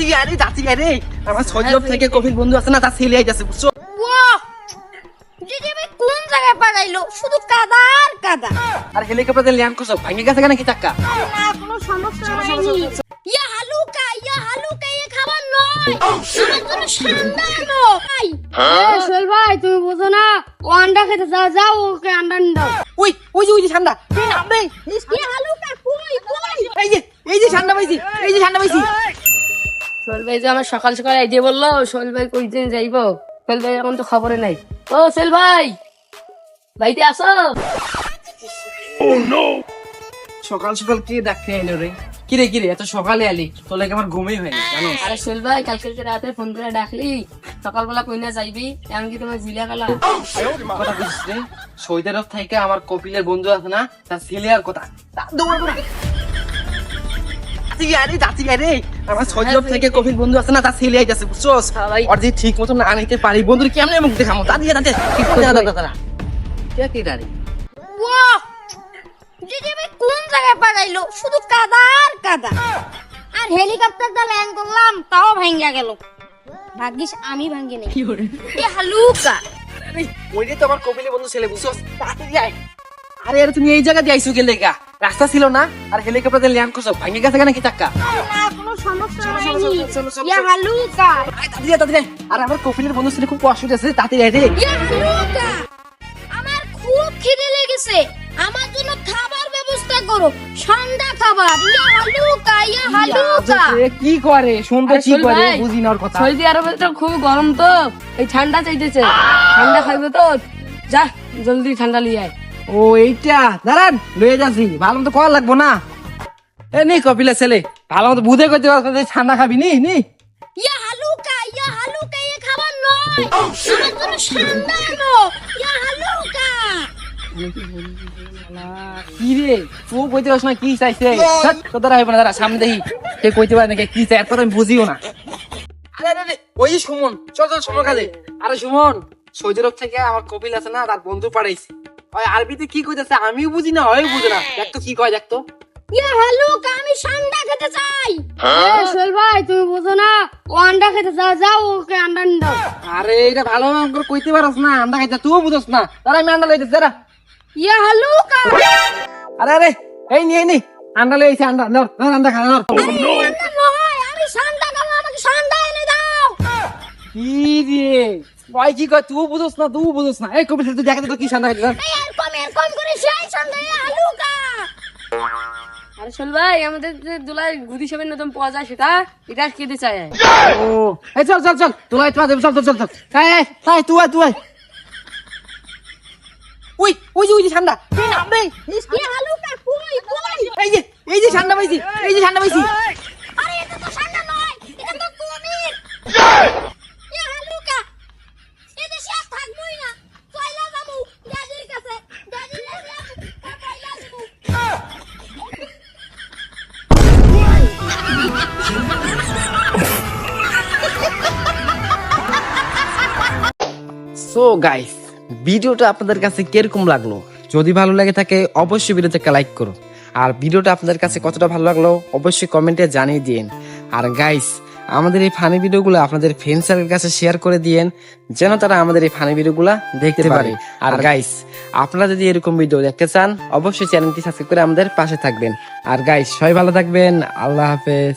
যাচ্ছি আরে যাচ্ছি আরে। আমার সজব থেকে কফির বন্ধু আছে না তার ছেলে আইতাছে বুঝছ? ওয়াহ! কোন জায়গায় পাঠাইলো শুধু কাদা আর কাদা। আর হেলিকপ্টার ল্যান্ড করছ ভাঙে গেছে কেন কি চাক্কা? না কোনো সমস্যা হয়নি। ইয়া হালুকা ইয়া হালুকা এ খাবার নয়। আমার জন্য ঠান্ডা সোহেল ভাই তুমি বোঝো না ও আন্ডা খেতে যাও যাও ওকে আন্ডা নিয়ে দাও। ওই ওই যে ওই যে ঠান্ডা এই নামবে হালুকা কই কই? এই যে এই যে ঠান্ডা পাইছি এই যে ঠান্ডা পাইছি। সোহেল ভাই যে আমার সকাল সকাল এই দিয়ে বলল সোহেল ভাই কই দিন যাইবো? সোহেল ভাই এখন তো খবরে নাই। ও সোহেল ভাই! ভাইতে আসো সকাল সকাল কে ডাকতে আইলো রে? কি রে কি রে? এত সকালে আলি তোর লাগে আমার ঘুমই হয়নি জানো? আরে সোহেল ভাই কালকে যে রাতে ফোন করে ডাকলি সকালবেলা কই না যাইবি এমনকি তোমার জিলা কালা কথা বুঝিস রে? সৌদি আরব থেকে আমার কপিলের বন্ধু আছে না তার ছেলে আর কথা। তা দৌড় করে যাচ্ছি আরে যাচ্ছি আরে। আমার সৌদি থেকে কপিল বন্ধু আছে না তার ছেলে আইতাছে বুঝছস? আর যে ঠিক মতো না নিতে পারি। বন্ধুর কেমনে মুখ দেখামো? তা দিয়ে দাঁতে ঠিক করে দাও দাদা কে কি দাঁড়ি দিদি ভাই কোন জায়গায় পাঠাইলো শুধু কাদা আর কাদা। আর হেলিকপ্টারটা ল্যান্ড করলাম তাও ভাঙ্গা গেল। ভাগ্যিস আমি ভাঙ্গি নাই। হালুকা। তো আমার কপিলের বন্ধু ছেলে বুঝছস? তাড়াতাড়ি আয়। আরে আরে তুমি এই জায়গা দিয়ে আইছো গেলে গা? রাস্তা ছিল না আর হেলিকপ্টার ল্যান্ড করছ। ভাঙে গেছে কেন কি চাক্কা কোনো সমস্যা হয়নি। চলো, চলো, চলো, ইয়া হালুকা। তাড়াতাড়ি তাড়াতাড়ি। আর আমার কপিলের বন্ধু ছেলে খুব কষ্ট আছে তাড়াতাড়ি ইয়া হালুকা আমার খুব খিদে লেগেছে। আমার জন্য খাবার ব্যবস্থা করো। ঠান্ডা খাবার। ইয়া হালুকা ইয়া হালুকা। কি করে? শুনতে কি করে? বুঝি না ওর কথা। সৌদি আরবে তো খুব গরম তো। এই ঠান্ডা চাইতেছে। ঠান্ডা খাইবে তো। যা জলদি ঠান্ডা লিয়ে আয়। ও এইটা। দাঁড়ান লয়ে যাচ্ছি। ভালো মতো কল লাগবো না। এ নি কপিলের ছেলে। ভালো মতো বুঝে করতে পারছ ঠান্ডা খাবি। নি নি। ইয়া হালুকা ইয়া হালুকা এ খাবার নয়। আমার জন্য ঠান্ডা আনো ইয়া হালুকা। কি রে? তুই কইতে পারছ না কি চাইছে? ধ্যাৎ, তোর দ্বারা হইব না দাঁড়া সামনে দেখি। কে কইতে পারে নাকি কি চাই এত আমি বুঝিও না। আরে ওই সুমন। চল চল সুমন কাজে। আরে সুমন সৌদি আরব থেকে আমার কপিল আছে না তার বন্ধু পাঠাইছি। ওই আরবিতে কি কইতেছে? আমিও বুঝি না হয় বুঝে না। দেখ তো কি কয় দেখ তো ইয়া হালুকা আমি ঠান্ডা খেতে চাই। সোহেল ভাই তুমি বোঝো না ও আন্ডা খেতে যাও যাও ওকে আন্ডা নিয়ে দাও। আরে এটা ভালো করে কইতে পারস না আন্ডা খাইতে। তুইও বুঝস না। তারা আমি আন্ডা লইতেছি দাঁড়া। ইয়া হালুকা আরে আরে এই নি এই নি। আন্ডা লইছি আন্ডা। নর নর আন্ডা খা নর। আমি ঠান্ডা খাব আমাকে ঠান্ডা এনে দাও। কি রে? ভাই কি কয় তুই বুঝস না তুই বুঝস না এই কবি তুই দেখাতে তো কি এই এরকম এরকম করে সেই ঠান্ডা ইয়া হালুকা আরে সোহেল ভাই আমাদের দুলাই গুদি সবের নতুন পাওয়া যায় সেটা এটা খেতে চাই ও এই চল চল চল তুই আয়, চল চল চল চল এই এই তুই আয়, তুই আয়। ওই ওই যে ওই যে ঠান্ডা ইয়া এই যে এই যে ঠান্ডা পাইছি এই যে ঠান্ডা পাইছি সো গাইস ভিডিওটা আপনাদের কাছে কীরকম লাগল? যদি ভালো লাগে থাকে অবশ্যই ভিডিওতে একটা লাইক করো। আর ভিডিওটা আপনাদের কাছে কতটা ভালো লাগল অবশ্যই কমেন্টে জানিয়ে দিন আর গাইস আমাদের এই ফানি ভিডিওগুলো আপনাদের ফ্রেন্ডসের কাছে শেয়ার করে দিয়েন যেন তারা আমাদের এই ফানি ভিডিওগুলো দেখতে পারে। আর গাইস আপনারা যদি এরকম ভিডিও দেখতে চান অবশ্যই চ্যানেলটি সাবস্ক্রাইব করে আমাদের পাশে থাকবেন। আর গাইস সবাই ভালো থাকবেন আল্লাহ হাফেজ।